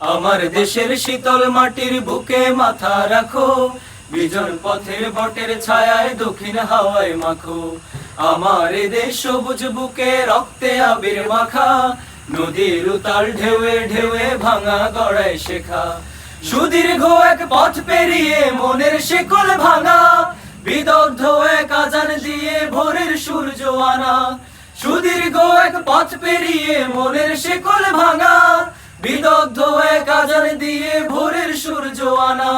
আমার দেশের শীতল মাটির বুকে মাথা রাখো, বিজন পথের বটের ছায়ায় দক্ষিণ হাওয়ায় মাখো। আমার দেশ সবুজ বুকে রক্তে আবির মাখা, নদীর উতাল ঢেউয়ে ঢেউয়ে ভাঙা গড়ায় শেখা। সুদীর্ঘ এক পথ পেরিয়ে মনের শিকল ভাঙা, বিদগ্ধ এক আজান দিয়ে ভোরের সূর্য আনা। সুদীর্ঘ এক পথ পেরিয়ে মনের শিকল ভাঙা দিয়ে ভোরের সূর্য আনা,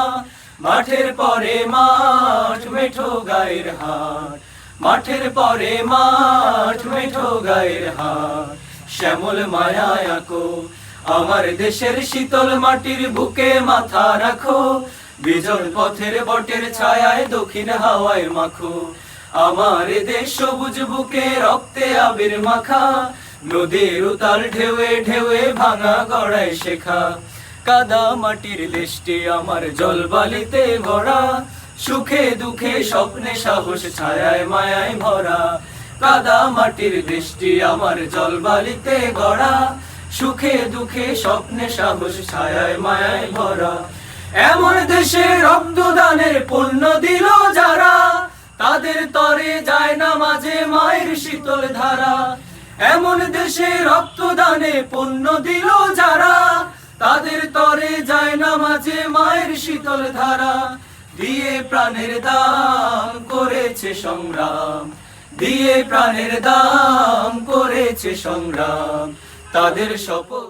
মাঠের পরে মাঠ, মেঠো গায়ের হাট মাঠের পরে মাঠ, মেঠো গায়ের হাট শ্যামল মায়া আঁকো, আমার দেশের শীতল মাটির বুকে মাথা রাখো, বিজল পথের বটের ছায়ায় দক্ষিণ হাওয়ায় মাখো। আমার দেশ সবুজ বুকে রক্তে আবির মাখা, নদীর উতাল ঢেউয়ে ঢেউয়ে ভাঙা গড়ায় শেখা। কাদা মাটির দেশটি আমার জলবালিতে গড়া সুখে দুঃখে স্বপ্নে সাহস ছায়ায় মায়ায় ভরা। কাদা মাটির দেশটি আমার জলবালিতে গড়া। সুখে দুঃখে স্বপ্নে সাহস ছায়ায় মায়ায় ভরা। এমন দেশে রক্তদানের পণ্য দিল যারা। তাদের তরে যায় না মাঝে মায়ের শীতল ধারা। এমন দেশে রক্তদানে পণ্য দিল যায় না মাঝে মায়ের শীতল ধারা। দিয়ে প্রাণের দাম করেছে সংগ্রাম। দিয়ে প্রাণের দাম করেছে সংগ্রাম। তাদের শপথ